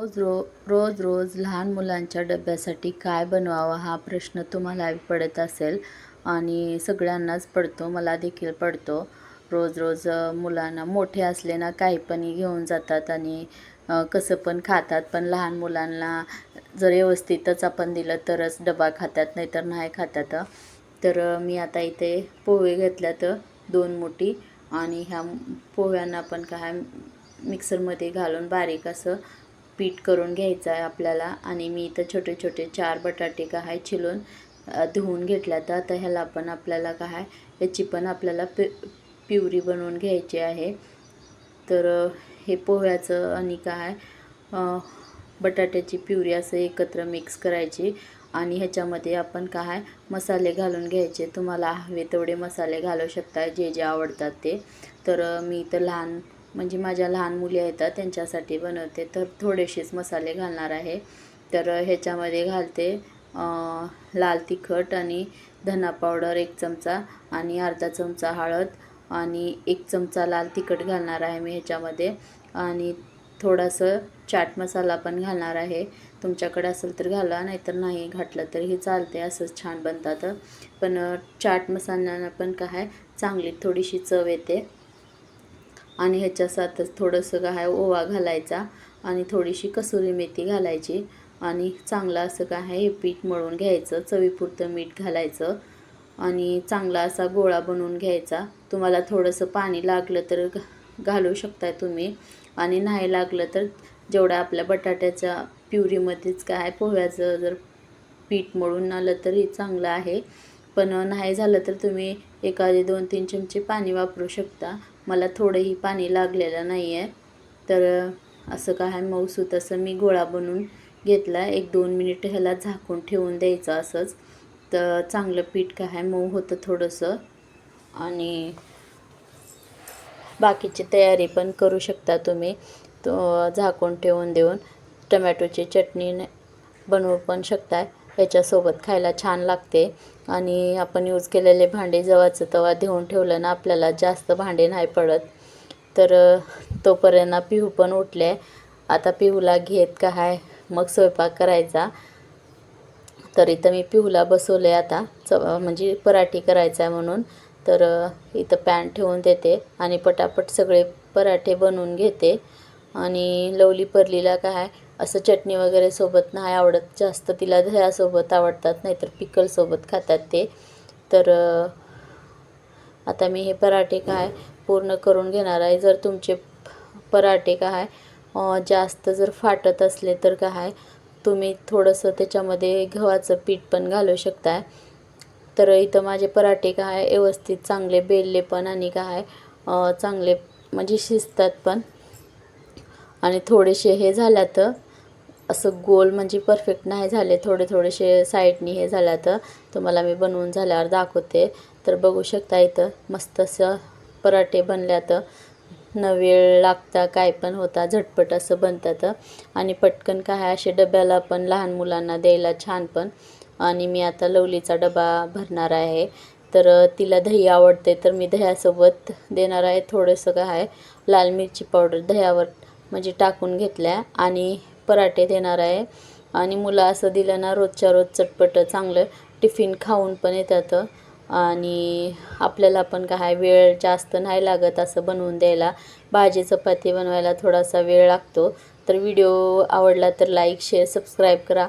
रोज row रोज रोज लहान मुलांच्या डब्यासाठी काय बनवावं हा प्रश्न तुम्हाला पडत असेल आणि सगळ्यांनाच पडतो मला देखील पडतो. रोज रोज मुलांना मोठे असले ना काही पण घेऊन जातात आणि कसं पण खातात. पण लहान मुलांना जर व्यवस्थितच आपण दिलं तरच डबा खातात नाहीतर नाही खातात. तर मी आता इथे पोहे घेतल्यात दोन मोठी आणि ह्या पोह्यांना पण काय मिक्सरमध्ये घालून बारीक असं पीठ करून घ्यायचं आहे आपल्याला. आणि मी इथं छोटे छोटे चार बटाटे काय आहे चिलून धुवून धुवून तर आता ह्याला पण आपल्याला काय आहे याची पण आपल्याला पि पिवरी बनवून घ्यायची आहे. तर हे पोह्याचं आणि काय बटाट्याची प्युरी असं एकत्र मिक्स करायची. आणि ह्याच्यामध्ये आपण काय मसाले घालून घ्यायचे. तुम्हाला हवे तेवढे मसाले घालू शकता जे जे आवडतात ते. तर मी इथं लहान म्हणजे माझ्या लहान मुली आहेत त्यांच्यासाठी बनवते. तर थोडेसेच मसाले घालणार आहे. तर ह्याच्यामध्ये घालते लाल तिखट आणि धना पावडर एक चमचा आणि अर्धा चमचा हळद आणि एक चमचा लाल तिखट घालणार आहे मी ह्याच्यामध्ये. आणि थोडासा चाट मसाला पण घालणार आहे. तुमच्याकडे असेल तर घाला नाहीतर नाही घातलं तरीही चालते असंच छान बनतात. पण चाट मसाल्यानं पण काय चांगली थोडीशी चव येते. आणि ह्याच्या साथच थोडंसं काय ओवा घालायचा आणि थोडीशी कसुरी मेथी घालायची आणि चांगलं असं काय हे पीठ मळून घ्यायचं चवीपुरतं मीठ घालायचं आणि चांगला असा गोळा बनवून घ्यायचा. तुम्हाला थोडंसं पाणी लागलं तर घालू शकताय तुम्ही आणि नाही लागलं तर जेवढं आपल्या बटाट्याच्या प्युरीमध्येच काय पोह्याचं जर पीठ मळून आलं तरी चांगलं आहे. पण नाही झालं तर तुम्ही एखादे दोन तीन चमचे पाणी वापरू शकता. मला थोडंही पाणी लागलेलं नाही आहे तर असं काय मऊसूत असं मी गोळा बनवून घेतला. एक दोन मिनिट ह्याला झाकून ठेवून द्यायचं असंच. तर चांगलं पीठ काय मऊ होतं थोडंसं. आणि बाकीची तयारी पण करू शकता तुम्ही. तो झाकून ठेवून देऊन टमॅटोची चटणी न- बनवू पण शकता याच्यासोबत खायला छान लागते. आणि आपण यूज केलेले भांडे जवाचं तवा देऊन ठेवलं ना आपल्याला जास्त भांडे नाही पडत. तर तोपर्यंत पिहू पण उठले. आता पिहूला घेत काय? मग स्वयंपाक करायचा. तर इथं मी पिहूला बसवले आता. च म्हणजे पराठी करायचा आहे म्हणून. तर इथं पॅन ठेवून देते आणि पटापट सगळे पराठे बनवून घेते. आणि लवली परलीला काय? असं चटणी वगैरे सोबत नाही आवडत. जास्त तिला दह्यासोबत आवडतात नाहीतर पिकलसोबत खातात ते. तर आता मी हे पराठे काय पूर्ण करून घेणार आहे. जर तुमचे पराठे काय जास्त जर फाटत असले तर काय तुम्ही थोडंसं त्याच्यामध्ये गव्हाचं पीठ पण घालू शकताय. तर इथं माझे पराठे काय व्यवस्थित चांगले बेलले पण आणि काय चांगले म्हणजे शिजतात पण. आणि थोडेसे हे झाल्या तर असं गोल म्हणजे परफेक्ट नाही झाले. थोडे थोडेसे साईडनी हे झाल्या तर तुम्हाला मी बनवून झाल्यावर दाखवते. तर बघू शकता इथं मस्त असं पराठे बनल्यात न वेळ लागता काय पण होता झटपट असं बनतात. आणि पटकन काय असे डब्याला पण लहान मुलांना द्यायला छान पण. आणि मी आता लवलीचा डबा भरणार आहे. तर तिला दही आवडते तर मी दह्यासोबत देणार आहे. थोडंसं काय लाल मिरची पावडर दह्यावर म्हणजे टाकून घेतल्या. आणि पराठे देणार आहे. आणि मुलं असं दिलं ना रोजच्या रोज चटपट चांगलं टिफिन खाऊन पण येतात. आणि आपल्याला पण काय वेळ जास्त नाही लागत असं बनवून द्यायला. भाजी चपाती बनवायला थोडासा वेळ लागतो. तर व्हिडिओ आवडला तर लाईक शेअर सबस्क्राईब करा.